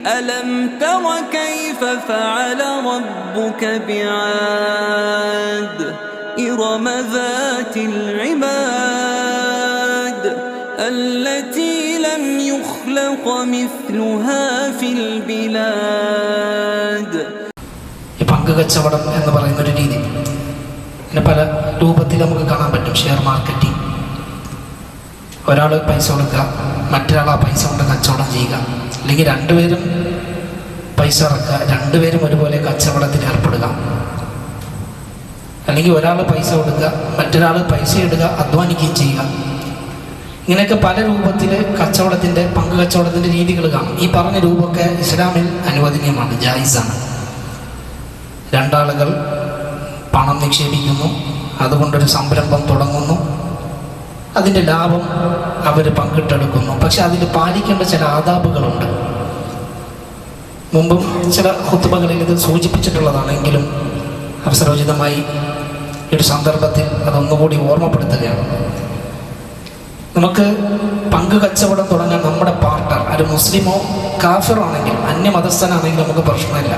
ألم تر كيف فعل ربك بعاد إرم ذات العماد التي لم يخلق مثلها في البلاد ഈ പങ്കുകച്ചവടം എന്ന് പറയുന്ന ഒരു രീതി പിന്നെ പല രൂപത്തിൽ നമുക്ക് കാണാൻ പറ്റും ഷെയർ മാർക്കറ്റിംഗ് ഒരാൾ പൈസ കൊടുക്കുക മറ്റൊരാൾ ആ പൈസ കൊണ്ട് കച്ചവടം ചെയ്യുക. അല്ലെങ്കിൽ രണ്ടുപേരും പൈസ ഇറക്കുക രണ്ടുപേരും ഒരുപോലെ കച്ചവടത്തിൽ ഏർപ്പെടുക. അല്ലെങ്കിൽ ഒരാൾ പൈസ കൊടുക്കുക മറ്റൊരാൾ പൈസ ഇടുക അധ്വാനിക്കുകയും ചെയ്യുക. ഇങ്ങനെയൊക്കെ പല രൂപത്തിൽ കച്ചവടത്തിന്റെ പങ്ക് കച്ചവടത്തിന്റെ രീതികൾ കാണും. ഈ പറഞ്ഞ രൂപമൊക്കെ ഇസ്ലാമിൽ അനുവദനീയമാണ് ജായിസാണ്. രണ്ടാളുകൾ പണം നിക്ഷേപിക്കുന്നു അതുകൊണ്ടൊരു സംരംഭം തുടങ്ങുന്നു. അതിന്റെ ലാഭം അവർ പങ്കിട്ടെടുക്കുന്നു. പക്ഷെ അതിൽ പാലിക്കേണ്ട ചില ആദാബുകളുണ്ട്. മുമ്പും ചില കുത്തുമകളിൽ ഇത് സൂചിപ്പിച്ചിട്ടുള്ളതാണെങ്കിലും അവസരോചിതമായി ഒരു സന്ദർഭത്തിൽ അതൊന്നുകൂടി ഓർമ്മപ്പെടുത്തുകയാണ്. നമുക്ക് പങ്ക് കച്ചവടം തുടങ്ങാൻ നമ്മുടെ പാർട്ണർ ഒരു മുസ്ലിമോ കാഫിറോ ആണെങ്കിൽ അന്യമതസ്ഥനാണെങ്കിൽ നമുക്ക് പ്രശ്നമില്ല.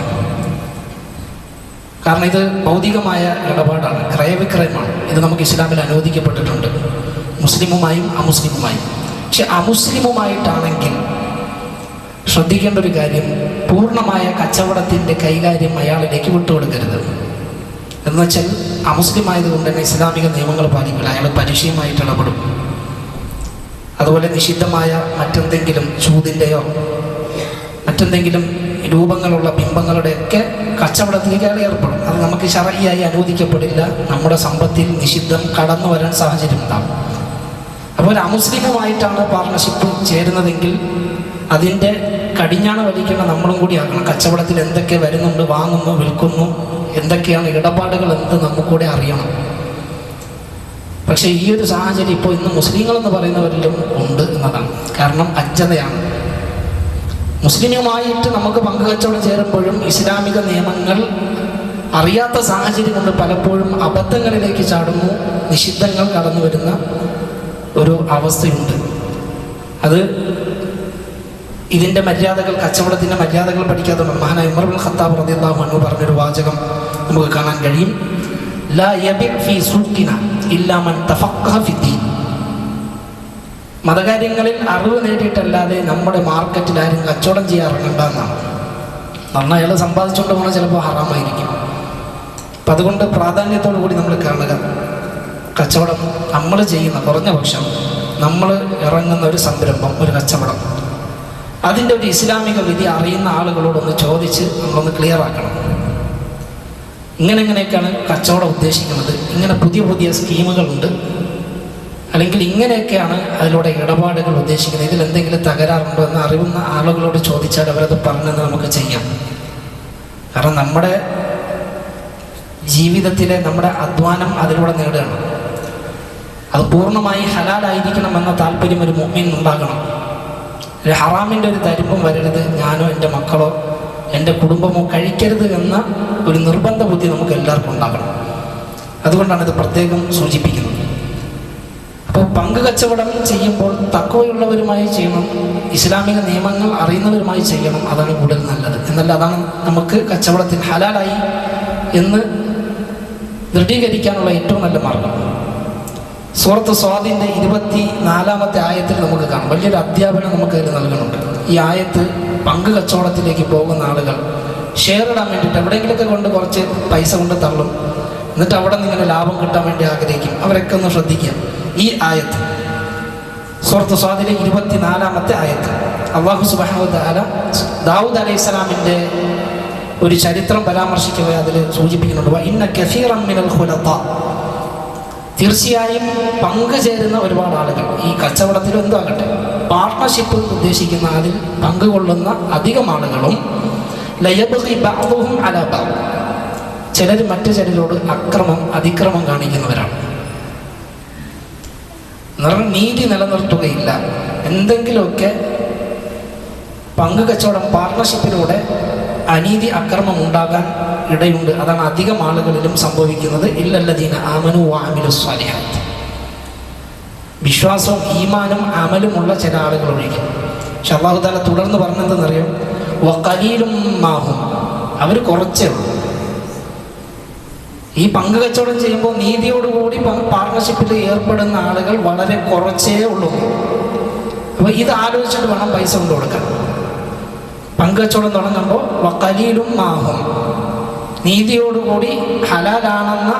കാരണം ഇത് ഭൗതികമായ ഇടപാടാണ് ക്രയവിക്രയമാണ്. ഇത് നമുക്ക് ഇസ്ലാമിൽ അനുവദിക്കപ്പെട്ടിട്ടുണ്ട്. മുസ്ലിമുമായും അമുസ്ലിമുമായും. പക്ഷെ അമുസ്ലിമുമായിട്ടാണെങ്കിൽ ശ്രദ്ധിക്കേണ്ട ഒരു കാര്യം പൂർണമായ കച്ചവടത്തിന്റെ കൈകാര്യം അയാളിലേക്ക് വിട്ടുകൊടുക്കരുത്. എന്ന് വെച്ചാൽ അമുസ്ലിം ആയതുകൊണ്ട് തന്നെ ഇസ്ലാമിക നിയമങ്ങൾ പാലിക്കില്ല. അയാൾ പരിചയമായിട്ട് ഇടപെടും. അതുപോലെ നിഷിദ്ധമായ മറ്റെന്തെങ്കിലും ചൂതിന്റെയോ മറ്റെന്തെങ്കിലും രൂപങ്ങളുള്ള ബിംബങ്ങളുടെയൊക്കെ കച്ചവടത്തിലേക്ക് അയാൾ ഏർപ്പെടും. അത് നമുക്ക് ശറയായി അനുവദിക്കപ്പെടില്ല. നമ്മുടെ സമ്പത്തിൽ നിഷിദ്ധം കടന്നു വരാൻ സാഹചര്യം ഉണ്ടാകും അപ്പോൾ അമുസ്ലിമുമായിട്ടാണ് പാർട്ണർഷിപ്പ് ചേരുന്നതെങ്കിൽ അതിന്റെ കടിഞ്ഞാണ് വലിക്കുന്ന നമ്മളും കൂടി ആക്കണം കച്ചവടത്തിൽ എന്തൊക്കെ വരുന്നുണ്ട് വാങ്ങുന്നു വിൽക്കുന്നു എന്തൊക്കെയാണ് ഇടപാടുകൾ എന്ത് നമുക്കൂടെ അറിയണം. പക്ഷേ ഈ ഒരു സാഹചര്യം ഇപ്പോൾ ഇന്ന് മുസ്ലിങ്ങളെന്ന് പറയുന്നവരിലും ഉണ്ട് എന്നതാണ്. കാരണം അജ്ഞതയാണ്. മുസ്ലിമുമായിട്ട് നമുക്ക് പങ്കുകച്ചവടം ചേരുമ്പോഴും ഇസ്ലാമിക നിയമങ്ങൾ അറിയാത്ത സാഹചര്യം കൊണ്ട് പലപ്പോഴും അബദ്ധങ്ങളിലേക്ക് ചാടുന്നു നിഷിദ്ധങ്ങൾ കടന്നു വരുന്ന ഒരു അവസ്ഥയുണ്ട്. അത് ഇതിന്റെ മര്യാദകൾ കച്ചവടത്തിന്റെ മര്യാദകൾ പഠിക്കാതെ മഹാനായ ഉമർ ബിൻ ഖത്താബ് റളിയല്ലാഹു അൻഹു പറഞ്ഞൊരു വാചകം നമുക്ക് കാണാൻ കഴിയും. ലാ ഫീ ഇല്ലാ മൻ തഫഖഹ മതകാര്യങ്ങളിൽ അറിവ് നേടിയിട്ടല്ലാതെ നമ്മുടെ മാർക്കറ്റിൽ ആരും കച്ചവടം ചെയ്യാറുണ്ട് എന്നാണ്. കാരണം അയാൾ സമ്പാദിച്ചുകൊണ്ട് പോകണം ചിലപ്പോൾ ഹറാമായിരിക്കും. അപ്പം അതുകൊണ്ട് പ്രാധാന്യത്തോടു കൂടി നമ്മൾ കാണുക. കച്ചവടം നമ്മൾ ചെയ്യുന്ന കുറഞ്ഞ പക്ഷം നമ്മൾ ഇറങ്ങുന്ന ഒരു സംരംഭം ഒരു കച്ചവടം. അതിന്റെ ഒരു ഇസ്ലാമിക വിധി അറിയുന്ന ആളുകളോടൊന്ന് ചോദിച്ച് നമ്മളൊന്ന് ക്ലിയർ ആക്കണം. ഇങ്ങനെ ഇങ്ങനെയൊക്കെയാണ് കച്ചവടം ഉദ്ദേശിക്കുന്നത്. ഇങ്ങനെ പുതിയ പുതിയ സ്കീമുകളുണ്ട്. അല്ലെങ്കിൽ ഇങ്ങനെയൊക്കെയാണ് അതിലൂടെ ഇടപാടുകൾ ഉദ്ദേശിക്കുന്നത്. ഇതിൽ എന്തെങ്കിലും തകരാറുണ്ടോ എന്ന് അറിവുന്ന ആളുകളോട് ചോദിച്ചാൽ അവരത് പറഞ്ഞെന്ന് നമുക്ക് ചെയ്യാം. കാരണം നമ്മുടെ ജീവിതത്തിലെ നമ്മുടെ അധ്വാനം അതിലൂടെ നേടുകയാണ്. അത് പൂർണമായി ഹലാലായിരിക്കണം എന്ന താല്പര്യം ഒരു മുമ്മിൻ ഉണ്ടാകണം. ഒരു ഹറാമിന്റെ ഒരു തരിപ്പും വരരുത്. ഞാനോ എന്റെ മക്കളോ എന്റെ കുടുംബമോ കഴിക്കരുത് എന്ന ഒരു നിർബന്ധ ബുദ്ധി നമുക്ക് എല്ലാവർക്കും ഉണ്ടാകണം. അതുകൊണ്ടാണ് ഇത് പ്രത്യേകം സൂചിപ്പിക്കുന്നത്. അപ്പോൾ പങ്ക് കച്ചവടം ചെയ്യുമ്പോൾ തക്കവയുള്ളവരുമായി ചെയ്യണം. ഇസ്ലാമിക നിയമങ്ങൾ അറിയുന്നവരുമായി ചെയ്യണം. അതാണ് കൂടുതൽ നല്ലത്. എന്നല്ല അതാണ് നമുക്ക് കച്ചവടത്തിൽ ഹലാലായി എന്ന് ദൃഢീകരിക്കാനുള്ള ഏറ്റവും നല്ല മാർഗം. സൂറത്ത് സ്വാദിന്റെ ഇരുപത്തി നാലാമത്തെ ആയത്തിൽ നമുക്ക് കാണാം. വലിയൊരു അധ്യാപനം നമുക്ക് അതിൽ നൽകുന്നുണ്ട്. ഈ ആയത്ത് പങ്ക് കച്ചവടത്തിലേക്ക് പോകുന്ന ആളുകൾ ഷെയർ ഇടാൻ വേണ്ടിയിട്ട് എവിടെയെങ്കിലുമൊക്കെ കൊണ്ട് കുറച്ച് പൈസ കൊണ്ട് തള്ളും. എന്നിട്ട് അവിടെ നിന്ന് ഇങ്ങനെ ലാഭം കിട്ടാൻ വേണ്ടി ആഗ്രഹിക്കും. അവരൊക്കെ ഒന്ന് ശ്രദ്ധിക്കുക. ഈ ആയത്ത് സുഹൃത്ത് സ്വാദിലെ ഇരുപത്തിനാലാമത്തെ ആയത്ത്. അള്ളാഹു സുബാനുദാല ദാവൂദ് അലൈഹി സ്വലാമിന്റെ ഒരു ചരിത്രം പരാമർശിക്കുക അതിൽ സൂചിപ്പിക്കുന്നുണ്ട്. ഇന്ന കഫീർ അമ്മിനൽ ഖുലത്ത തീർച്ചയായും പങ്കുചേരുന്ന ഒരുപാട് ആളുകൾ. ഈ കച്ചവടത്തിൽ എന്താകട്ടെ പാർട്ട്ണർഷിപ്പ് ഉദ്ദേശിക്കുന്ന അതിൽ പങ്കുകൊള്ളുന്ന അധികം ആളുകളും ചിലർ മറ്റു ചിലരോട് അക്രമം അതിക്രമം കാണിക്കുന്നവരാണ്. നീതി നിലനിർത്തുകയില്ല. എന്തെങ്കിലുമൊക്കെ പങ്ക് കച്ചവടം പാർട്ണർഷിപ്പിലൂടെ അനീതി അക്രമം ഉണ്ടാകാൻ ഇടയുണ്ട്. അതാണ് അധികം ആളുകളിലും സംഭവിക്കുന്നത്. ഇല്ലല്ലദീന ആമനു വാമിലു സ്വാലിഹാത്ത്. വിശ്വാസവും ഈമാനും അമലുമുള്ള ചില ആളുകൾ ഒഴിക്കും പക്ഷെ അള്ളാഹു താല തുടർന്ന് പറഞ്ഞെന്തെന്നറിയോ വക്കലീലും മാഹും അവർ കുറച്ചേ ഉള്ളൂ. ഈ പങ്ക് കച്ചവടം ചെയ്യുമ്പോൾ നീതിയോടുകൂടി പാർട്ണർഷിപ്പിൽ ഏർപ്പെടുന്ന ആളുകൾ വളരെ കുറച്ചേ ഉള്ളൂ. അപ്പോൾ ഇത് ആലോചിച്ചിട്ട് വേണം പൈസ കൊണ്ട് കൊടുക്കാൻ പങ്ക് കച്ചവടം തുടങ്ങുമ്പോൾ വക്കലീലും മാഹും നീതിയോടുകൂടി ഹലാലാണെന്ന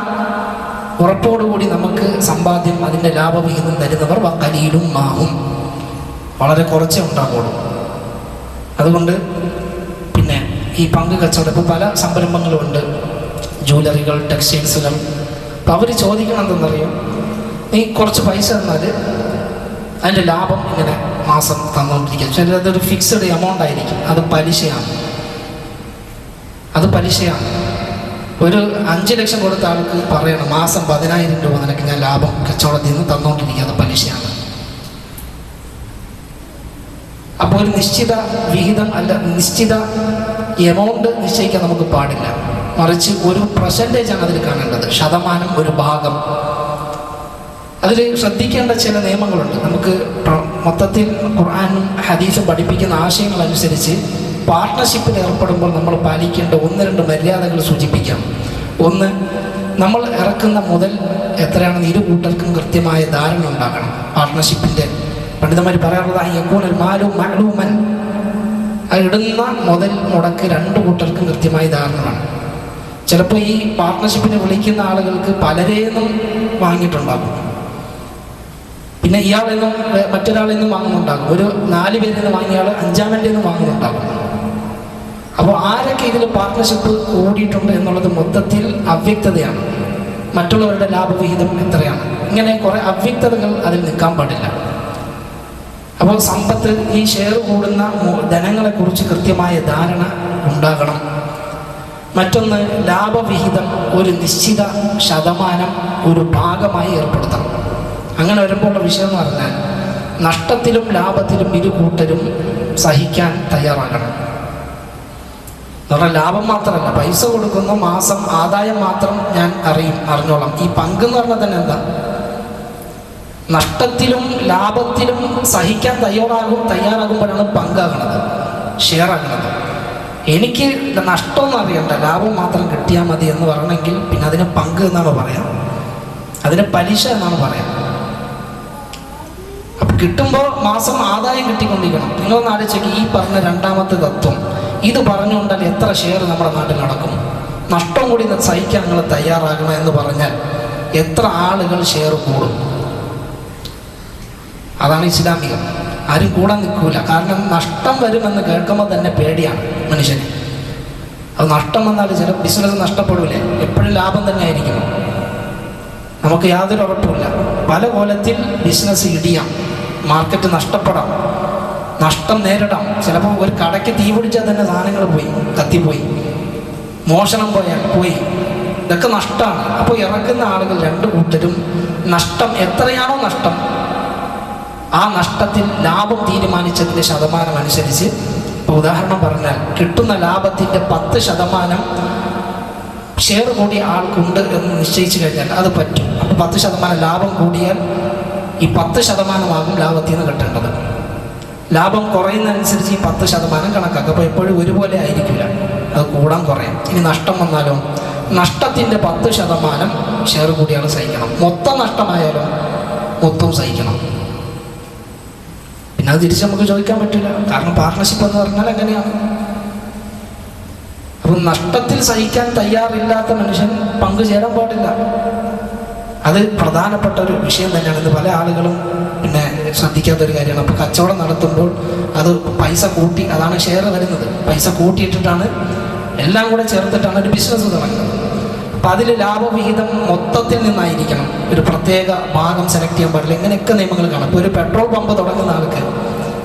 ഉറപ്പോടുകൂടി നമുക്ക് സമ്പാദ്യം അതിന്റെ ലാഭവിഹിതം തരുന്നവർ വക്കലീലും മാഹും വളരെ കുറച്ചേ ഉണ്ടാവുള്ളൂ. അതുകൊണ്ട് പിന്നെ ഈ പങ്ക് കച്ചവടം ഇപ്പോൾ പല സംരംഭങ്ങളുമുണ്ട്. ജ്വല്ലറികൾ ടെക്സ്റ്റൈൽസുകൾ. അപ്പോൾ അവർ ചോദിക്കണം എന്തെന്നറിയും? നീ കുറച്ച് പൈസ തന്നാൽ അതിന്റെ ലാഭം ഇങ്ങനെ മാസം തന്നുകൊണ്ടിരിക്കുക ചിലത് അതൊരു ഫിക്സഡ് എമൗണ്ട് ആയിരിക്കും. അത് പലിശയാണ്. അത് പലിശയാണ്. ഒരു അഞ്ച് ലക്ഷം കൊടുത്ത ആൾക്ക് പറയണം മാസം പതിനായിരം രൂപ നിനക്ക് ഞാൻ ലാഭം കച്ചവടത്തിൽ നിന്ന് തന്നുകൊണ്ടിരിക്കുക അത് പലിശയാണ്. അപ്പോൾ ഒരു നിശ്ചിത വിഹിതം അല്ല നിശ്ചിത എമൗണ്ട് നിശ്ചയിക്കാൻ നമുക്ക് പാടില്ല. മറിച്ച് ഒരു പെർസെന്റേജ് ആണ് അതിൽ കാണേണ്ടത് ശതമാനം ഒരു ഭാഗം. അതിൽ ശ്രദ്ധിക്കേണ്ട ചില നിയമങ്ങളുണ്ട്. നമുക്ക് മൊത്തത്തിൽ ഖുർആാനും ഹദീസും പഠിപ്പിക്കുന്ന ആശയങ്ങൾ അനുസരിച്ച് പാർട്ട്ണർഷിപ്പിൽ ഏർപ്പെടുമ്പോൾ നമ്മൾ പാലിക്കേണ്ട ഒന്ന് രണ്ട് മര്യാദകൾ സൂചിപ്പിക്കാം. ഒന്ന് നമ്മൾ ഇറക്കുന്ന മുതൽ എത്രയാണെന്ന് ഇരു കൂട്ടർക്കും കൃത്യമായ ധാരണ ഉണ്ടാകണം. പാർട്ട്ണർഷിപ്പിന്റെ പണ്ഡിതന്മാർ പറയാറുള്ളത് യക്കൂനൽ മാലു മാലൂമൻ ആ ഇടുന്ന മുതൽ മുടക്ക് രണ്ട് കൂട്ടർക്കും കൃത്യമായ ധാരണ ചിലപ്പോൾ ഈ പാർട്ട്ണർഷിപ്പിനെ വിളിക്കുന്ന ആളുകൾക്ക് പലരേന്നും വാങ്ങിയിട്ടുണ്ടാകും. പിന്നെ ഇയാളിൽ നിന്നും മറ്റൊരാളിൽ നിന്നും വാങ്ങുന്നുണ്ടാകും. ഒരു നാല് പേരിൽ നിന്ന് വാങ്ങിയ ആൾ അഞ്ചാമന്റെ നിന്നും വാങ്ങുന്നുണ്ടാകും. അപ്പോൾ ആരൊക്കെ ഇതിൽ പാർട്ട്ണർഷിപ്പ് കൂടിയിട്ടുണ്ട് എന്നുള്ളത് മൊത്തത്തിൽ അവ്യക്തതയാണ്. മറ്റുള്ളവരുടെ ലാഭവിഹിതം എത്രയാണ്? ഇങ്ങനെ കുറെ അവ്യക്തതകൾ അതിൽ നിൽക്കാൻ പാടില്ല. അപ്പോൾ സമ്പത്ത് ഈ ഷെയർ കൂടുന്ന ധനങ്ങളെ ധനങ്ങളെക്കുറിച്ച് കൃത്യമായ ധാരണ ഉണ്ടാകണം. മറ്റൊന്ന് ലാഭവിഹിതം ഒരു നിശ്ചിത ശതമാനം ഒരു ഭാഗമായി ഏർപ്പെടുത്തണം. അങ്ങനെ വരുമ്പോൾ വിഷയം എന്ന് പറഞ്ഞാൽ നഷ്ടത്തിലും ലാഭത്തിലും ഇരു കൂട്ടരും സഹിക്കാൻ തയ്യാറാകണം. പറഞ്ഞാൽ ലാഭം മാത്രമല്ല പൈസ കൊടുക്കുന്ന മാസം ആദായം മാത്രം ഞാൻ അറിയും അറിഞ്ഞോളാം. ഈ പങ്ക് എന്ന് പറഞ്ഞാൽ തന്നെ എന്താ? നഷ്ടത്തിലും ലാഭത്തിലും സഹിക്കാൻ തയ്യാറാകും തയ്യാറാകുമ്പോഴാണ് പങ്കാകുന്നത് ഷെയർ ആകുന്നത് എനിക്ക് നഷ്ടമൊന്നും അറിയണ്ട ലാഭം മാത്രം കിട്ടിയാൽ മതി എന്ന് പറയണമെങ്കിൽ പിന്നെ അതിന് പങ്ക് എന്നാണ് പറയാം. അതിന് പലിശ എന്നാണ് പറയാം. കിട്ടുമ്പോൾ മാസം ആദായം കിട്ടിക്കൊണ്ടിരിക്കണം. നിങ്ങളൊന്ന് ആലോചിക്ക് ഈ പറഞ്ഞ രണ്ടാമത്തെ തത്വം. ഇത് പറഞ്ഞുകൊണ്ടാൽ എത്ര ഷെയർ നമ്മുടെ നാട്ടിൽ നടക്കും? നഷ്ടം കൂടി സഹിക്കാൻ നിങ്ങൾ തയ്യാറാകണം എന്ന് പറഞ്ഞാൽ എത്ര ആളുകൾ ഷെയർ കൂടും? അതാണ് ഇസ്ലാമികം. ആരും കൂടാൻ നിൽക്കൂല. കാരണം നഷ്ടം വരുമെന്ന് കേൾക്കുമ്പോൾ തന്നെ പേടിയാണ് മനുഷ്യന് അത് നഷ്ടം വന്നാൽ ചില ബിസിനസ് നഷ്ടപ്പെടില്ലേ എപ്പോഴും ലാഭം തന്നെ ആയിരിക്കും. നമുക്ക് യാതൊരു ഉറപ്പുമില്ല. പല കോലത്തിൽ ബിസിനസ് ഇടിയാം. മാർക്കറ്റ് നഷ്ടപ്പെടാം. നഷ്ടം നേരിടാം. ചിലപ്പോൾ ഒരു കടയ്ക്ക് തീ പിടിച്ചാൽ തന്നെ സാധനങ്ങൾ പോയി കത്തിപ്പോയി. മോഷണം പോയാൽ പോയി. ഇതൊക്കെ നഷ്ടമാണ്. അപ്പോൾ ഇറക്കുന്ന ആളുകൾ രണ്ട് കൂട്ടരും നഷ്ടം എത്രയാണോ നഷ്ടം ആ നഷ്ടത്തിൽ ലാഭം തീരുമാനിച്ചതിന്റെ ശതമാനം അനുസരിച്ച് ഇപ്പോൾ ഉദാഹരണം പറഞ്ഞാൽ കിട്ടുന്ന ലാഭത്തിന്റെ പത്ത് ശതമാനം ഷെയർ കൂടി ആൾക്കുണ്ട് എന്ന് നിശ്ചയിച്ചു കഴിഞ്ഞാൽ അത് പറ്റും. അപ്പോൾ പത്ത് ശതമാനം ലാഭം കൂടിയാൽ ഈ പത്ത് ശതമാനമാകും ലാഭത്തിൽ നിന്ന് കിട്ടേണ്ടത്. ലാഭം കുറയുന്നതനുസരിച്ച് ഈ പത്ത് ശതമാനം കണക്കാക്കുക. അപ്പോൾ എപ്പോഴും ഒരുപോലെ ആയിരിക്കില്ല. അത് കൂടാൻ കുറയാം. ഇനി നഷ്ടം വന്നാലോ നഷ്ടത്തിന്റെ പത്ത് ശതമാനം ഷെയർ കൂടിയാണ് സഹിക്കണം. മൊത്തം നഷ്ടമായാലും മൊത്തം സഹിക്കണം. പിന്നെ അത് തിരിച്ച് നമുക്ക് ചോദിക്കാൻ പറ്റില്ല. കാരണം പാർട്ട്ണർഷിപ്പ് എന്ന് പറഞ്ഞാൽ അങ്ങനെയാണ്. അപ്പം നഷ്ടത്തിൽ സഹിക്കാൻ തയ്യാറില്ലാത്ത മനുഷ്യൻ പങ്കുചേരാൻ പാടില്ല. അത് പ്രധാനപ്പെട്ട ഒരു വിഷയം തന്നെയാണ് ഇത് പല ആളുകളും പിന്നെ ശ്രദ്ധിക്കാത്ത ഒരു കാര്യമാണ്. അപ്പോൾ കച്ചവടം നടത്തുമ്പോൾ അത് പൈസ കൂട്ടി അതാണ് ഷെയർ വരുന്നത്. പൈസ കൂട്ടിയിട്ടിട്ടാണ് എല്ലാം കൂടെ ചേർത്തിട്ടാണ് ഒരു ബിസിനസ് തുടങ്ങുന്നത്. അപ്പം അതിൽ ലാഭവിഹിതം മൊത്തത്തിൽ നിന്നായിരിക്കണം. ഒരു പ്രത്യേക ഭാഗം സെലക്ട് ചെയ്യാൻ പാടില്ല. ഇങ്ങനെയൊക്കെ നിയമങ്ങൾ കാണാം. ഇപ്പോൾ ഒരു പെട്രോൾ പമ്പ് തുടങ്ങുന്ന ആൾക്ക്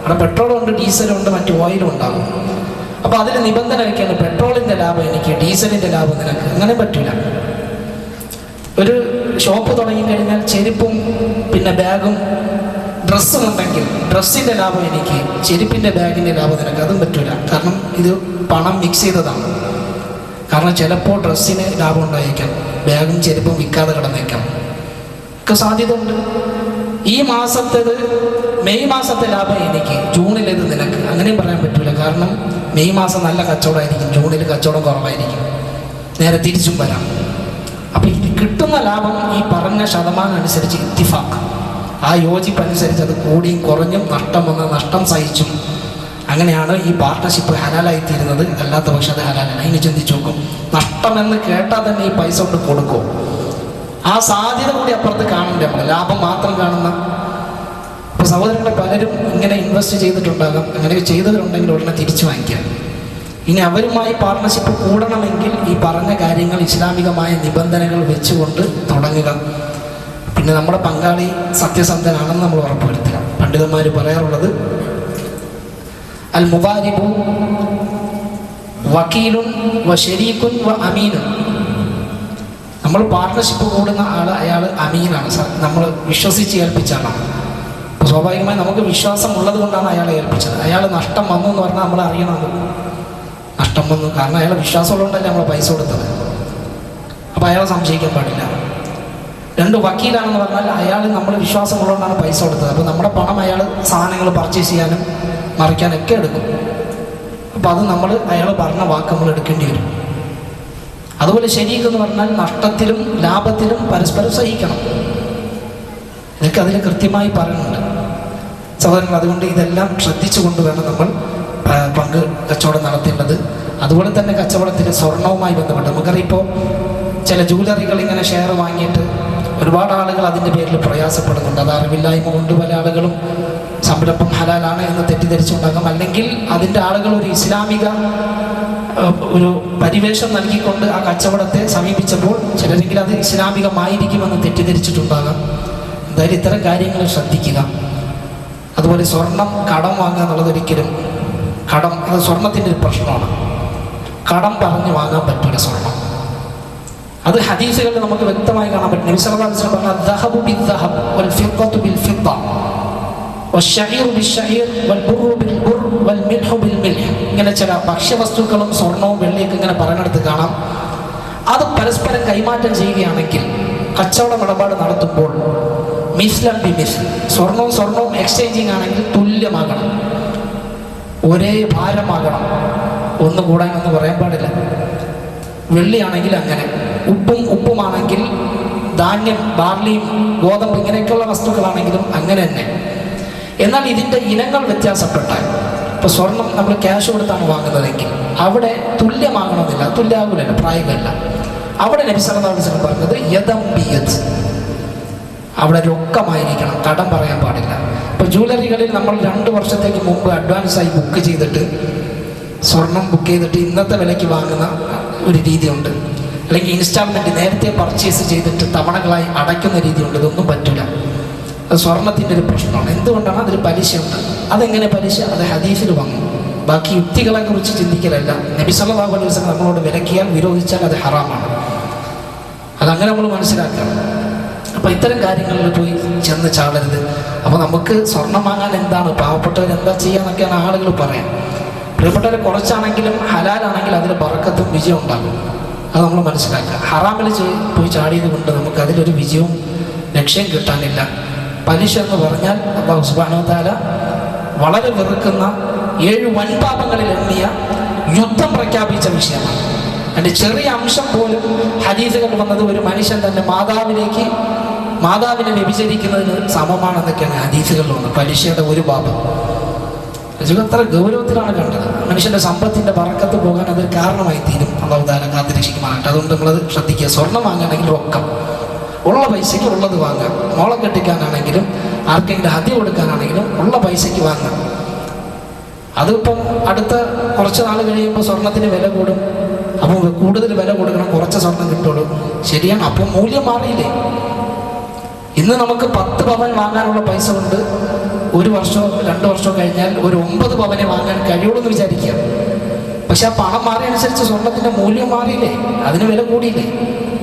അവിടെ പെട്രോളും ഉണ്ട് ഡീസലും ഉണ്ട് മറ്റു ഓയിലും ഉണ്ടാകും അപ്പോൾ അതിൽ നിബന്ധന വയ്ക്കാണ് പെട്രോളിന്റെ ലാഭം എനിക്ക് ഡീസലിന്റെ ലാഭം നിനക്ക് അങ്ങനെ പറ്റില്ല ഒരു ഷോപ്പ് തുടങ്ങിക്കഴിഞ്ഞാൽ ചെരുപ്പും പിന്നെ ബാഗും ഡ്രസ്സും ഉണ്ടെങ്കിൽ ഡ്രസ്സിന്റെ ലാഭം എനിക്ക് ചെരുപ്പിന്റെ ബാഗിന്റെ ലാഭം നിനക്ക് അതും പറ്റൂല. കാരണം ഇത് പണം മിക്സ് ചെയ്തതാണ്. കാരണം ചിലപ്പോൾ ഡ്രസ്സിന് ലാഭം ഉണ്ടായിരിക്കാം ബാഗും ചെരുപ്പും വിൽക്കാതെ കിടന്നേക്കാം. ഒക്കെ സാധ്യത ഉണ്ട് ഈ മാസത്തേത് മെയ് മാസത്തെ ലാഭം എനിക്ക് ജൂണിലേത് നിനക്ക്. അങ്ങനെയും പറയാൻ പറ്റൂല. കാരണം മെയ് മാസം നല്ല കച്ചവടമായിരിക്കും ജൂണിൽ കച്ചവടം കുറവായിരിക്കും. നേരെ തിരിച്ചും വരാം. അപ്പം കിട്ടുന്ന ലാഭം ഈ പറഞ്ഞ ശതമാനം അനുസരിച്ച് ഇത്തിഫാക്ക് ആ യോജിപ്പ് അനുസരിച്ച് അത് കൂടിയും കുറഞ്ഞും നഷ്ടം വന്ന നഷ്ടം സഹിച്ചും അങ്ങനെയാണ് ഈ പാർട്ട്ണർഷിപ്പ് ഹലാലായി തീരുന്നത്. അല്ലാത്ത പക്ഷെ അത് ഹലാലാണ്. ഇനി ചിന്തിച്ചു നോക്കും. നഷ്ടമെന്ന് കേട്ടാൽ തന്നെ ഈ പൈസ കൊണ്ട് കൊടുക്കും. ആ സാധ്യത കൂടി അപ്പുറത്ത് കാണണ്ടേ നമ്മൾ ലാഭം മാത്രം കാണുന്ന ഇപ്പൊ സഹോദരങ്ങളെ പലരും ഇങ്ങനെ ഇൻവെസ്റ്റ് ചെയ്തിട്ടുണ്ടാകാം. അങ്ങനെ ചെയ്തവരുണ്ടെങ്കിൽ ഉടനെ തിരിച്ചു വാങ്ങിക്കാം. ഇനി അവരുമായി പാർട്ട്ണർഷിപ്പ് കൂടണമെങ്കിൽ ഈ പറഞ്ഞ കാര്യങ്ങൾ ഇസ്ലാമികമായ നിബന്ധനകൾ വെച്ചുകൊണ്ട് തുടങ്ങുക. പിന്നെ നമ്മുടെ പങ്കാളി സത്യസന്ധനാണെന്ന് നമ്മൾ ഉറപ്പുവരുത്തുക പണ്ഡിതന്മാർ പറയാറുള്ളത് അൽ മുബാരിബു വക്കീലും വ വ അമീനും നമ്മൾ പാർട്ട്ണർഷിപ്പ് കൂടുന്ന ആൾ അയാൾ അമീനാണ്. സാർ നമ്മൾ വിശ്വസിച്ച് ഏൽപ്പിച്ച ആളാണ്. അപ്പോൾ സ്വാഭാവികമായി നമുക്ക് വിശ്വാസം ഉള്ളത് കൊണ്ടാണ് അയാളെ ഏൽപ്പിച്ചത്. അയാൾ നഷ്ടം വന്നു എന്ന് പറഞ്ഞാൽ നമ്മൾ അറിയണത് നഷ്ടം വന്നു. കാരണം അയാളെ വിശ്വാസമുള്ളതുകൊണ്ടല്ലേ നമ്മൾ പൈസ കൊടുത്തത്. അപ്പോൾ അയാളെ സംശയിക്കാൻ പാടില്ല. രണ്ട് വക്കീലാണെന്ന് പറഞ്ഞാൽ അയാൾ നമ്മൾ വിശ്വാസമുള്ളതുകൊണ്ടാണ് പൈസ കൊടുത്തത്. അപ്പോൾ നമ്മുടെ പണം അയാൾ സാധനങ്ങൾ പർച്ചേസ് ചെയ്യാനും മറിക്കാനൊക്കെ എടുക്കും. അപ്പോൾ അത് നമ്മൾ അയാൾ പറഞ്ഞ വാക്ക് നമ്മൾ എടുക്കേണ്ടി വരും. അതുപോലെ ശരീരം പറഞ്ഞാൽ നഷ്ടത്തിലും ലാഭത്തിലും പരസ്പരം സഹിക്കണം. ഇതൊക്കെ അതിൽ കൃത്യമായി പറയുന്നുണ്ട്. സഹോദരങ്ങൾ അതുകൊണ്ട് ഇതെല്ലാം ശ്രദ്ധിച്ചുകൊണ്ട് വേണം നമ്മൾ പങ്ക് കച്ചവടം നടത്തേണ്ടത്. അതുപോലെ തന്നെ കച്ചവടത്തിൽ സ്വർണവുമായി ബന്ധപ്പെട്ട്. നമുക്കറിയിപ്പോൾ ചില ജൂവലറികൾ ഇങ്ങനെ ഷെയർ വാങ്ങിയിട്ട് ഒരുപാട് ആളുകൾ അതിന്റെ പേരിൽ പ്രയാസപ്പെടുന്നുണ്ട്. അത് അറിവില്ലായ്മ കൊണ്ട് പല ആളുകളും സംരംഭം ഹലാലാണ് എന്ന് തെറ്റിദ്ധരിച്ചുണ്ടാകാം. അല്ലെങ്കിൽ അതിന്റെ ആളുകൾ ഒരു ഇസ്ലാമിക ഒരു പരിവേഷം നൽകിക്കൊണ്ട് ആ കച്ചവടത്തെ സമീപിച്ചപ്പോൾ ചിലരെങ്കിൽ അത് ഇസ്ലാമികമായിരിക്കുമെന്ന് തെറ്റിദ്ധരിച്ചിട്ടുണ്ടാകാം. എന്തായാലും ഇത്തരം കാര്യങ്ങൾ ശ്രദ്ധിക്കുക. അതുപോലെ സ്വർണം കടം വാങ്ങുക എന്നുള്ളതൊരിക്കലും കടം അത് സ്വർണത്തിന്റെ ഒരു പ്രശ്നമാണ്. കടം പറഞ്ഞ് വാങ്ങാൻ പറ്റില്ല സ്വർണം. അത് ഹദീസുകളിൽ നമുക്ക് വ്യക്തമായി കാണാൻ പറ്റും നബി സല്ലല്ലാഹു അലൈഹി വസല്ലം പറഞ്ഞ ദഹബു ബിദ്ദഹബ് വൽ ഫിദ്ദത്തു ബിൽ ഫിദ്ദ والشعير بالشعير والبر بالبر والملح بالملح ഇങ്ങനെ ചില ഭക്ഷ്യവസ്തുക്കളും സ്വർണവും വെള്ളിയൊക്കെ ഇങ്ങനെ പറയുന്നിടത്ത് കാണാം അത് പരസ്പരം കൈമാറ്റം ചെയ്യുകയാണെങ്കിൽ കച്ചവടം ഇടപാട് നടത്തുമ്പോൾ മിസ്ലം ബി മിസ് സ്വർണവും സ്വർണവും എക്സ്ചേഞ്ചിങ് ആണെങ്കിൽ തുല്യമാകണം ഒരേ ഭാരമാകണം ഒന്ന് കൂടാൻ ഒന്ന് പറയാൻ പാടില്ല വെള്ളിയാണെങ്കിൽ അങ്ങനെ ഉപ്പും ഉപ്പുമാണെങ്കിൽ ധാന്യം ബാർലിയും ഗോതമ്പ് ഇങ്ങനെയൊക്കെയുള്ള വസ്തുക്കളാണെങ്കിലും അങ്ങനെ തന്നെ. എന്നാൽ ഇതിന്റെ ഇനങ്ങൾ വ്യത്യാസപ്പെട്ടാൽ ഇപ്പോൾ സ്വർണം നമ്മൾ ക്യാഷ് കൊടുത്താണ് വാങ്ങുന്നതെങ്കിൽ അവിടെ തുല്യമാകണമെന്നില്ല തുല്യാകൂലല്ല പ്രായമല്ല. അവിടെ നബി പറഞ്ഞത് യഥം ബിയത് അവിടെ രൊക്കമായിരിക്കണം കടം പറയാൻ പാടില്ല. ഇപ്പോൾ ജൂവലറികളിൽ നമ്മൾ രണ്ട് വർഷത്തേക്ക് മുമ്പ് അഡ്വാൻസായി ബുക്ക് ചെയ്തിട്ട് സ്വർണം ബുക്ക് ചെയ്തിട്ട് ഇന്നത്തെ വിലയ്ക്ക് വാങ്ങുന്ന ഒരു രീതിയുണ്ട്. അല്ലെങ്കിൽ ഇൻസ്റ്റാൾമെന്റ് നേരത്തെ പർച്ചേസ് ചെയ്തിട്ട് തവണകളായി അടയ്ക്കുന്ന രീതിയുണ്ട് ഇതൊന്നും പറ്റില്ല അത് സ്വർണത്തിന്റെ ഒരു പ്രശ്നമാണ്. എന്തുകൊണ്ടാണ് അതിൽ പലിശയുണ്ട് അതെങ്ങനെ പലിശ? അത് ഹദീഫിൽ വന്നു. ബാക്കി യുക്തികളെ കുറിച്ച് ചിന്തിക്കലല്ല. നബി സല്ലല്ലാഹു അലൈഹി വസല്ലം നമ്മളോട് വിലക്കിയാൽ വിരോധിച്ചാൽ അത് ഹറാമാണ്. അതങ്ങനെ നമ്മൾ മനസ്സിലാക്കണം. അപ്പോൾ ഇത്തരം കാര്യങ്ങളിൽ പോയി ചെന്ന് ചാടരുത്. അപ്പോൾ നമുക്ക് സ്വർണം വാങ്ങാൻ എന്താണ്? പാവപ്പെട്ടവർ എന്താ ചെയ്യാന്നൊക്കെയാണ് ആളുകൾ പറയാം പ്രിയപ്പെട്ടവർ കുറച്ചാണെങ്കിലും ഹലാലാണെങ്കിൽ അതിൽ പറക്കത്തും വിജയം ഉണ്ടാകും. അത് നമ്മൾ മനസ്സിലാക്കുക. ഹറാമിൽ പോയി ചാടിയത് കൊണ്ട് നമുക്ക് അതിലൊരു വിജയവും ലക്ഷ്യം കിട്ടാനില്ല. പലിശ എന്ന് പറഞ്ഞാൽ അള്ളാഹു താല വളരെ വെറുക്കുന്ന ഏഴ് വൻപാപങ്ങളിൽ എണ്ണിയ യുദ്ധം പ്രഖ്യാപിച്ച വിഷയമാണ്. അതിന്റെ ചെറിയ അംശം പോലും ഹദീസുകൾ വന്നത് ഒരു മനുഷ്യൻ തന്റെ മാതാവിലേക്ക് മാതാവിനെ വ്യഭിചരിക്കുന്നതിന് സമമാണെന്നൊക്കെയാണ് ഹദീസുകളിൽ പലിശയുടെ ഒരു പാപം. ഇത് അത്ര ഗൗരവത്തിലാണ് കണ്ടത്. മനുഷ്യന്റെ സമ്പത്തിന്റെ പറക്കത്ത് പോകാൻ അത് കാരണമായി തീരും. അള്ളാഹു താല കാത്തിരക്ഷിക്കുമാറാകട്ടെ അതുകൊണ്ട് നമ്മളത് ശ്രദ്ധിക്കുക. സ്വർണം വാങ്ങണമെങ്കിൽ റൊക്കം ഉള്ള പൈസയ്ക്ക് ഉള്ളത് വാങ്ങാം മോളെ കെട്ടിക്കാനാണെങ്കിലും ആർക്കെങ്കിലും ഹതി കൊടുക്കാനാണെങ്കിലും ഉള്ള പൈസയ്ക്ക് വാങ്ങാം അതിപ്പം അടുത്ത കുറച്ച് നാൾ കഴിയുമ്പോൾ സ്വർണത്തിന് വില കൂടും. അപ്പോൾ കൂടുതൽ വില കൊടുക്കണം. കുറച്ച് സ്വർണം കിട്ടുള്ളൂ. ശരിയാണ്. അപ്പം മൂല്യം മാറിയില്ലേ? ഇന്ന് നമുക്ക് പത്ത് പവൻ വാങ്ങാനുള്ള പൈസ കൊണ്ട് ഒരു വർഷമോ രണ്ടു വർഷമോ കഴിഞ്ഞാൽ ഒരു ഒമ്പത് പവനെ വാങ്ങാൻ കഴിയുള്ളൂ എന്ന് വിചാരിക്കുക. പക്ഷെ ആ പണം മാറിയ അനുസരിച്ച് സ്വർണത്തിന്റെ മൂല്യം മാറിയില്ലേ? അതിന് വില കൂടിയില്ലേ?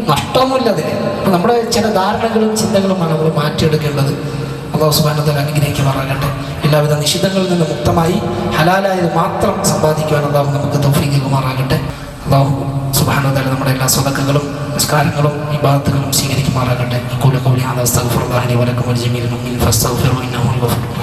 നഷ്ടമൊന്നുമില്ല അതിന്. അപ്പൊ നമ്മുടെ ചില ധാരണകളും ചിന്തകളുമാണ് നമ്മൾ മാറ്റിയെടുക്കേണ്ടത്. അള്ളാഹു സുബാനത്തിൽ അനുഗ്രഹിക്കുമാറാകട്ടെ. എല്ലാവിധ നിഷിദ്ധങ്ങളിൽ നിന്ന് മുക്തമായി ഹലാലായത് മാത്രം സമ്പാദിക്കുവാൻ അള്ളാഹു നമുക്ക് തൗഫീഖ് തൗഫീകുമാറാകട്ടെ അള്ളാഹു സുബാനത്തിൽ നമ്മുടെ എല്ലാ സ്വതക്കങ്ങളും നിസ്കാരങ്ങളും ഈ ما لقد أقول قولي هذا أستغفر الله لي ولكم ولجميع المؤمنين فاستغفروا إنه الغفور